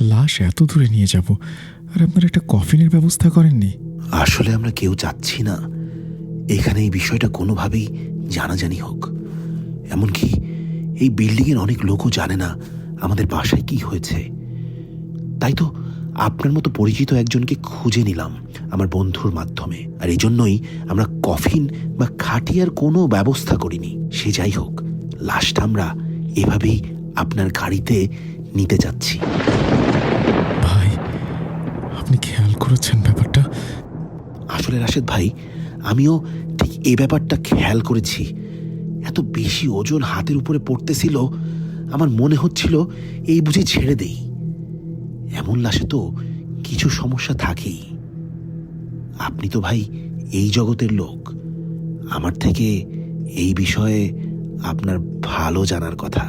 লাশ এত দূরে নিয়ে যাব, আর আপনার একটা কফিনের ব্যবস্থা করেননি? আসলে আমরা কেউ চাচ্ছি না। এখানে এই বিষয়টা কোনোভাবেই জানাজানি হোক। এমনকি এই বিল্ডিংয়ের অনেক লোকও জানে না আমাদের বাসায় কি হয়েছে। তাই তো আপনার মতো পরিচিত একজনকে খুঁজে নিলাম আমার বন্ধুর মাধ্যমে। আর এই জন্যই আমরা কফিন বা খাটিয়ার কোনো ব্যবস্থা করিনি। সে যাই হোক, লাশটা আমরা এভাবেই আপনার গাড়িতে নিতে যাচ্ছি। করেছেন ব্যাপারটা? আসলে রাশেদ ভাই আমিও ঠিক এই ব্যাপারটা খেয়াল করেছি। এত বেশি ওজন হাতের উপরে পড়তেছিল আমার মনে হচ্ছিল এই বুঝে ছেড়ে দেই। এমন লাশে তো কিছু সমস্যা থাকেই। আপনি তো ভাই এই জগতের লোক। আমার থেকে এই বিষয়ে আপনার ভালো জানার কথা।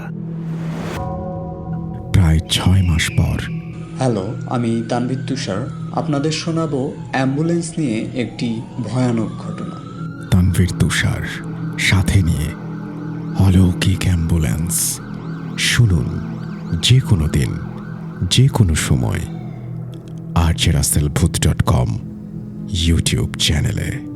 প্রায় ছয় মাস পর হ্যালো, আমি তানবির তুষার। আপনাদের শোনাবো অ্যাম্বুলেন্স নিয়ে একটি ভয়ানক ঘটনা। তানভীর তুষার, সাথে নিয়ে অলৌকিক অ্যাম্বুলেন্স। শুনুন যে কোনো দিন যে কোনো সময় আর জেরাসেল ভূত ডট কম, ইউটিউব চ্যানেলে।